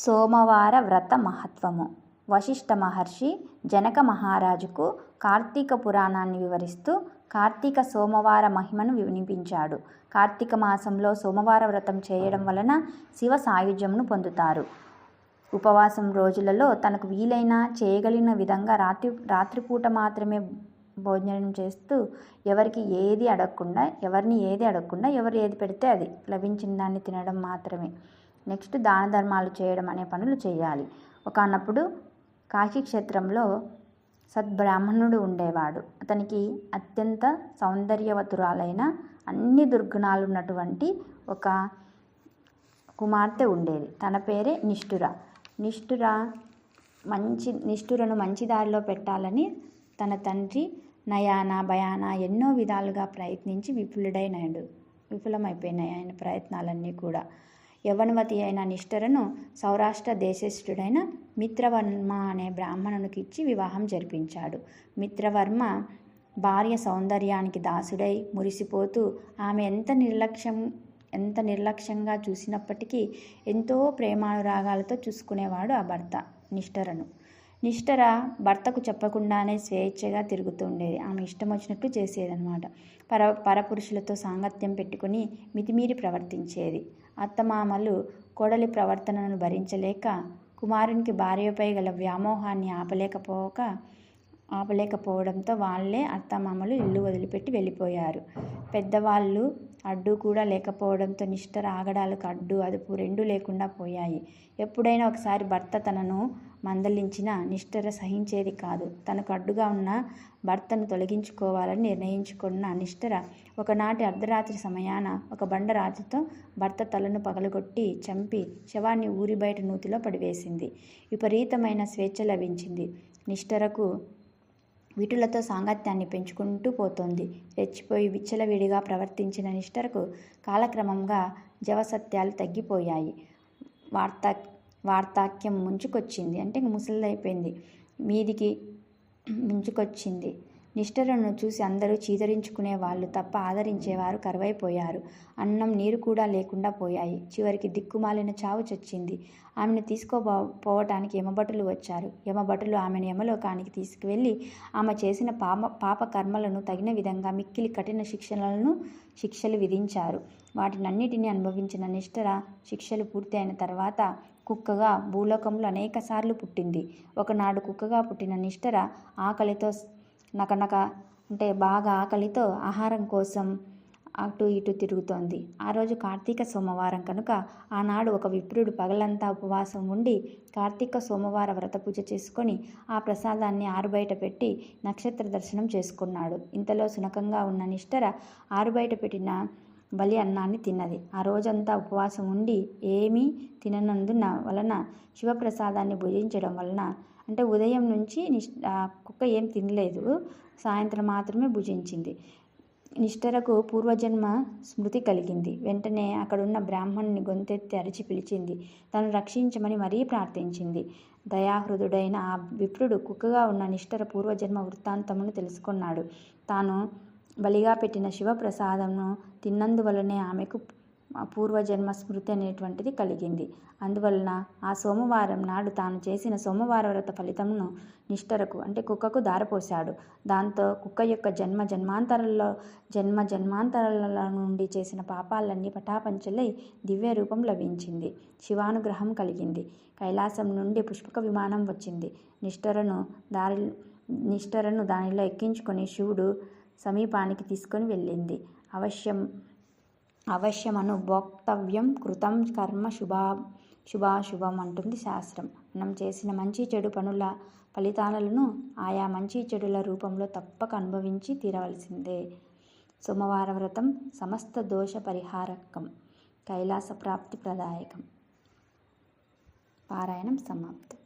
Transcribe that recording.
సోమవార వ్రత మహత్వము. వశిష్ఠ మహర్షి జనక మహారాజుకు కార్తీక పురాణాన్ని వివరిస్తూ కార్తీక సోమవార మహిమను వినిపించాడు. కార్తీక మాసంలో సోమవార వ్రతం చేయడం వలన శివ సాయుధ్యమును పొందుతారు. ఉపవాసం రోజులలో తనకు వీలైన చేయగలిగిన విధంగా రాత్రి రాత్రిపూట మాత్రమే భోజనం చేస్తూ ఎవరికి ఏది అడగకుండా ఎవరిని ఏది అడగకుండా ఎవరు ఏది పెడితే అది లభించిన దాన్ని తినడం మాత్రమే. నెక్స్ట్ దాన ధర్మాలు చేయడం అనే పనులు చేయాలి. ఒకనప్పుడు కాశీ క్షేత్రంలో సద్బ్రాహ్మణుడు ఉండేవాడు. అతనికి అత్యంత సౌందర్యవతురాలైన అన్ని దుర్గుణాలు ఉన్నటువంటి ఒక కుమార్తె ఉండేది. తన పేరే నిష్ఠుర. నిష్ఠుర మంచి నిష్ఠురను మంచి దారిలో పెట్టాలని తన తండ్రి నయాన భయాన ఎన్నో విధాలుగా ప్రయత్నించి విఫులుడైనాడు. విఫలమైపోయినాయి ఆయన ప్రయత్నాలన్నీ కూడా. యవనవతి అయిన నిష్ఠరను సౌరాష్ట్ర దేశస్థుడైన మిత్రవర్మ అనే బ్రాహ్మణునికి ఇచ్చి వివాహం జరిపించాడు. మిత్రవర్మ భార్య సౌందర్యానికి దాసుడై మురిసిపోతూ ఆమె ఎంత నిర్లక్ష్యం ఎంత నిర్లక్ష్యంగా చూసినప్పటికీ ఎంతో ప్రేమానురాగాలతో చూసుకునేవాడు ఆ భర్త నిష్ఠరను నిష్ఠర భర్తకు చెప్పకుండానే స్వేచ్ఛగా తిరుగుతూ ఉండేది ఆమె ఇష్టం వచ్చినట్టు చేసేదనమాట పర పరపురుషులతో సాంగత్యం పెట్టుకుని మితిమీరి ప్రవర్తించేది. అత్తమామలు కోడలి ప్రవర్తనను భరించలేక కుమారునికి భార్యపై గల వ్యామోహాన్ని ఆపలేకపోక ఆపలేకపోవడంతో వాళ్ళే అత్తమామలు ఇల్లు వదిలిపెట్టి వెళ్ళిపోయారు. పెద్దవాళ్ళు అడ్డు కూడా లేకపోవడంతో నిష్ఠర ఆగడాలకు అడ్డు అదుపు రెండూ లేకుండా పోయాయి. ఎప్పుడైనా ఒకసారి భర్త తనను మందలించిన నిష్ఠర సహించేది కాదు. తనకు అడ్డుగా ఉన్న భర్తను తొలగించుకోవాలని నిర్ణయించుకున్న నిష్ఠర ఒకనాటి అర్ధరాత్రి సమయాన ఒక బండరాతితో భర్త తలను పగలగొట్టి చంపి శవాన్ని ఊరి బయట నూతిలో పడివేసింది. విపరీతమైన స్వేచ్ఛ లభించింది. నిష్ఠరకు వీటులతో సాంగత్యాన్ని పెంచుకుంటూ పోతోంది. రెచ్చిపోయి విచ్చలవిడిగా ప్రవర్తించిన నిష్ఠరకు కాలక్రమంగా జవసత్యాలు తగ్గిపోయాయి. వార్తా వార్తాక్యం ముంచుకొచ్చింది. అంటే ముసలిదైపోయింది. మీదికి ముంచుకొచ్చింది. నిష్ఠరను చూసి అందరూ చీదరించుకునే వాళ్ళు తప్ప ఆదరించేవారు కరువైపోయారు. అన్నం నీరు కూడా లేకుండా పోయాయి. చివరికి దిక్కుమాలిన చావు చచ్చింది. ఆమెను తీసుకోపోవటానికి యమభటులు వచ్చారు. యమభటులు ఆమెను యమలోకానికి తీసుకువెళ్ళి ఆమె చేసిన పాప పాప కర్మలను తగిన విధంగా మిక్కిలి కఠిన శిక్షలను శిక్షలు విధించారు. వాటినన్నిటినీ అనుభవించిన నిష్ఠర శిక్షలు పూర్తి అయిన తర్వాత కుక్కగా భూలోకంలో అనేక సార్లు పుట్టింది. ఒకనాడు కుక్కగా పుట్టిన నిష్ఠర ఆకలితో నకనక అంటే బాగా ఆకలితో ఆహారం కోసం అటు ఇటు తిరుగుతోంది. ఆ రోజు కార్తీక సోమవారం కనుక ఆనాడు ఒక విప్రుడు పగలంతా ఉపవాసం ఉండి కార్తీక సోమవార వ్రత పూజ చేసుకొని ఆ ప్రసాదాన్ని ఆరుబయట పెట్టి నక్షత్ర దర్శనం చేసుకున్నాడు. ఇంతలో సునకంగా ఉన్న నిష్ఠర ఆరుబయట పెట్టిన బలి అన్నాన్ని తిన్నది. ఆ రోజంతా ఉపవాసం ఉండి ఏమీ తిననందున వలన శివప్రసాదాన్ని భుజించడం వలన అంటే ఉదయం నుంచి నిష్ కుక్క ఏం తినలేదు. సాయంత్రం మాత్రమే భుజించింది. నిష్ఠరకు పూర్వజన్మ స్మృతి కలిగింది. వెంటనే అక్కడున్న బ్రాహ్మణుని గొంతెత్తి అరిచి పిలిచింది. తను రక్షించమని మరీ ప్రార్థించింది. దయాహృదుడైన ఆ విప్రుడు కుక్కగా ఉన్న నిష్ఠర పూర్వజన్మ వృత్తాంతమును తెలుసుకున్నాడు. తాను బలిగా పెట్టిన శివప్రసాదంను తిన్నందువలనే ఆమెకు పూర్వజన్మ స్మృతి అనేటువంటిది కలిగింది. అందువలన ఆ సోమవారం నాడు తాను చేసిన సోమవార వ్రత ఫలితమును నిష్ఠరకు అంటే కుక్కకు దారపోశాడు. దాంతో కుక్క యొక్క జన్మ జన్మాంతరాల్లో జన్మ జన్మాంతరాల నుండి చేసిన పాపాలన్నీ పటాపంచలై దివ్య రూపం లభించింది. శివానుగ్రహం కలిగింది. కైలాసం నుండి పుష్పక విమానం వచ్చింది. నిష్ఠరను దారి నిష్ఠరను దానిలో ఎక్కించుకొని శివుడు సమీపానికి తీసుకొని వెళ్ళింది. అవశ్యం అవశ్యమను భోక్తవ్యం కృతం కర్మ శుభా శుభాశుభం అంటుంది శాస్త్రం. మనం చేసిన మంచి చెడు పనుల ఫలితాలను ఆయా మంచి చెడుల రూపంలో తప్పక అనుభవించి తీరవలసిందే. సోమవార వ్రతం సమస్త దోష పరిహారకం కైలాస ప్రాప్తి ప్రదాయకం. పారాయణం సమాప్తం.